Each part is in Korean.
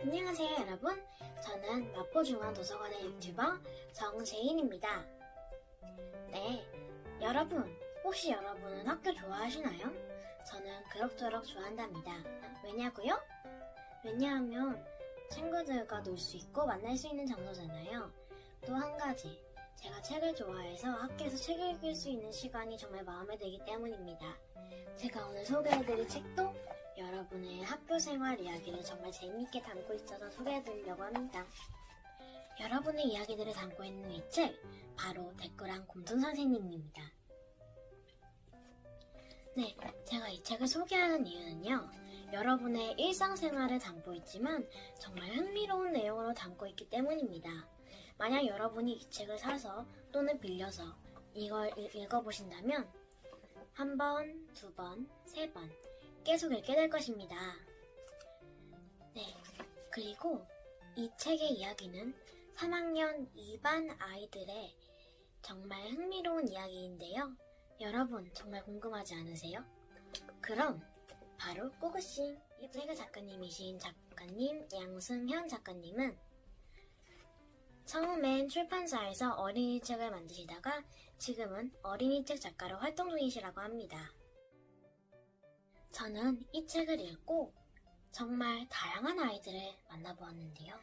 안녕하세요 여러분 저는 마포중앙도서관의 유튜버 정재인입니다 네 여러분 혹시 여러분은 학교 좋아하시나요? 저는 그럭저럭 좋아한답니다 왜냐고요? 왜냐하면 친구들과 놀 수 있고 만날 수 있는 장소잖아요 또 한 가지 제가 책을 좋아해서 학교에서 책을 읽을 수 있는 시간이 정말 마음에 들기 때문입니다 제가 오늘 소개해드릴 책도 여러분의 학교 생활 이야기를 정말 재미있게 담고 있어서 소개해드리려고 합니다. 여러분의 이야기들을 담고 있는 이 책, 바로 댓글한 곰순 선생님입니다. 네, 제가 이 책을 소개하는 이유는요. 여러분의 일상생활을 담고 있지만 정말 흥미로운 내용으로 담고 있기 때문입니다. 만약 여러분이 이 책을 사서 또는 빌려서 이걸 읽- 읽어보신다면 한 번, 두 번, 세 번, 계속 읽게 될 것입니다. 네. 그리고 이 책의 이야기는 3학년 2반 아이들의 정말 흥미로운 이야기인데요. 여러분, 정말 궁금하지 않으세요? 그럼 바로 꼬그싱 이 책의 작가님이신 작가님 양승현 작가님은 처음엔 출판사에서 어린이 책을 만드시다가 지금은 어린이 책 작가로 활동 중이시라고 합니다. 저는 이 책을 읽고 정말 다양한 아이들을 만나보았는데요.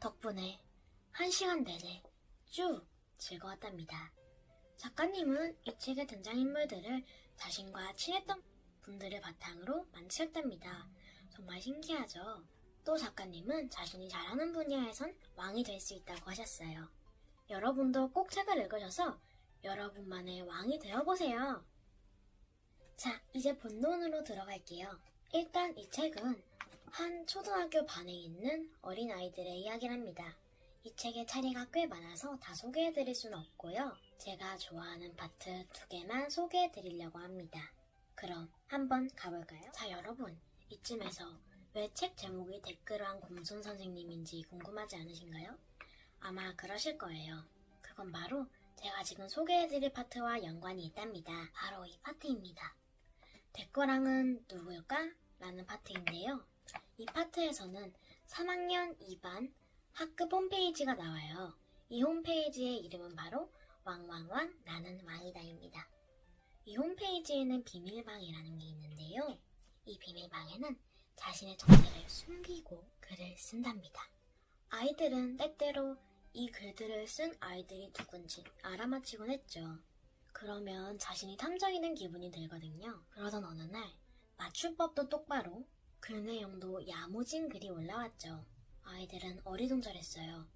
덕분에 한 시간 내내 쭉 즐거웠답니다. 작가님은 이 책의 등장인물들을 자신과 친했던 분들을 바탕으로 만드셨답니다. 정말 신기하죠? 또 작가님은 자신이 잘하는 분야에선 왕이 될 수 있다고 하셨어요. 여러분도 꼭 책을 읽으셔서 여러분만의 왕이 되어보세요. 자, 이제 본론으로 들어갈게요. 일단 이 책은 한 초등학교 반에 있는 어린아이들의 이야기랍니다. 이 책의 차례가 꽤 많아서 다 소개해드릴 수는 없고요. 제가 좋아하는 파트 두 개만 소개해드리려고 합니다. 그럼 한번 가볼까요? 자, 여러분. 이쯤에서 왜 책 제목이 댓글한 곰손 선생님인지 궁금하지 않으신가요? 아마 그러실 거예요. 그건 바로 제가 지금 소개해드릴 파트와 연관이 있답니다. 바로 이 파트입니다. 댓글왕은 누구일까? 라는 파트인데요. 이 파트에서는 3학년 2반 학급 홈페이지가 나와요. 이 홈페이지의 이름은 바로 왕왕왕 나는 왕이다입니다. 이 홈페이지에는 비밀방이라는 게 있는데요. 이 비밀방에는 자신의 정체를 숨기고 글을 쓴답니다. 아이들은 때때로 이 글들을 쓴 아이들이 누군지 알아맞히곤 했죠. 그러면 자신이 탐정이 된 기분이 들거든요. 그러던 어느 날 맞춤법도 똑바로 글 내용도 야무진 글이 올라왔죠. 아이들은 어리둥절했어요.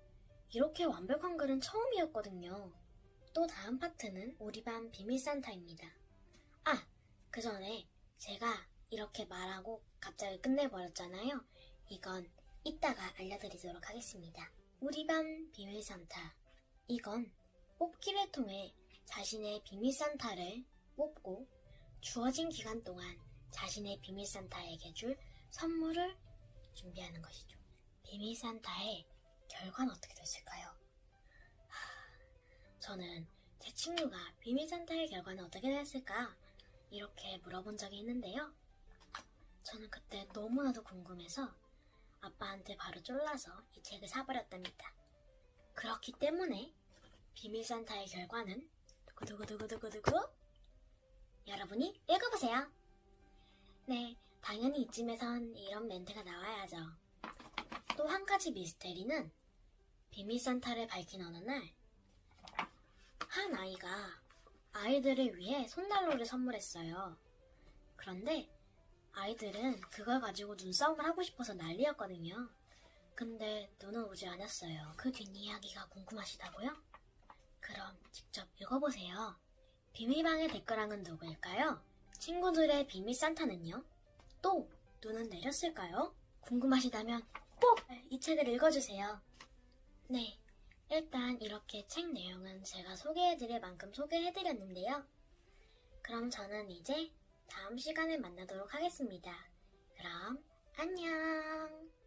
이렇게 완벽한 글은 처음이었거든요. 또 다음 파트는 우리 반 비밀 산타입니다. 아, 그 전에 제가 이렇게 말하고 갑자기 끝내버렸잖아요. 이건 이따가 알려드리도록 하겠습니다. 우리 반 비밀 산타. 이건 뽑기를 통해 자신의 비밀 산타를 뽑고 주어진 기간 동안 자신의 비밀 산타에게 줄 선물을 준비하는 것이죠. 비밀 산타의 결과는 어떻게 됐을까요? 하, 저는 제 친구가 비밀 산타의 결과는 어떻게 됐을까? 이렇게 물어본 적이 있는데요. 저는 그때 너무나도 궁금해서 아빠한테 바로 쫄라서 이 책을 사버렸답니다. 그렇기 때문에 비밀 산타의 결과는 두구두구두구두구두구 여러분이 읽어보세요. 네, 당연히 이쯤에선 이런 멘트가 나와야죠. 또 한 가지 미스테리는 비밀 산타를 밝힌 어느 날 한 아이가 아이들을 위해 손난로를 선물했어요. 그런데 아이들은 그걸 가지고 눈싸움을 하고 싶어서 난리였거든요. 근데 눈은 오지 않았어요. 그 뒷이야기가 궁금하시다고요? 그럼 직접 읽어보세요. 비밀방의 댓글왕은 누구일까요? 친구들의 비밀 산타는요? 또 눈은 내렸을까요? 궁금하시다면 꼭 이 책을 읽어주세요. 네, 일단 이렇게 책 내용은 제가 소개해드릴 만큼 소개해드렸는데요. 그럼 저는 이제 다음 시간에 만나도록 하겠습니다. 그럼 안녕!